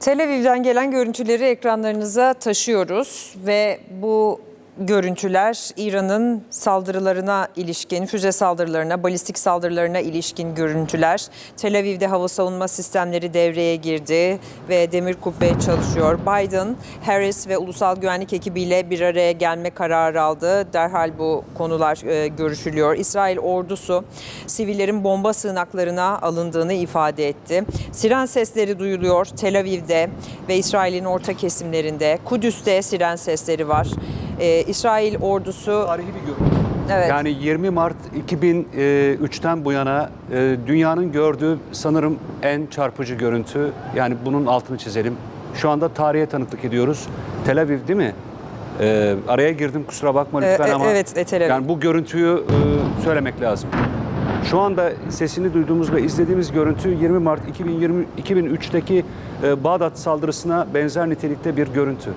Tel Aviv'den gelen görüntüleri ekranlarınıza taşıyoruz ve bu görüntüler İran'ın saldırılarına ilişkin, füze saldırılarına, balistik saldırılarına ilişkin görüntüler. Tel Aviv'de hava savunma sistemleri devreye girdi ve demir kubbe çalışıyor. Biden, Harris ve ulusal güvenlik ekibiyle bir araya gelme kararı aldı. Derhal bu konular e, görüşülüyor. İsrail ordusu sivillerin bomba sığınaklarına alındığını ifade etti. Siren sesleri duyuluyor Tel Aviv'de ve İsrail'in orta kesimlerinde. Kudüs'te siren sesleri var. Ee, İsrail ordusu Tarihi bir görüntü. Evet. Yani 20 Mart 2003'ten bu yana e, dünyanın gördüğü sanırım en çarpıcı görüntü. Yani bunun altını çizelim. Şu anda tarihe tanıklık ediyoruz. Tel Aviv değil mi? E, araya girdim kusura bakma E, lütfen e, ama. evet, e, Tel Aviv. Yani bu görüntüyü e, söylemek lazım. Şu anda sesini duyduğumuz ve izlediğimiz görüntü 20 Mart 2020 2003'teki e, Bağdat saldırısına benzer nitelikte bir görüntü.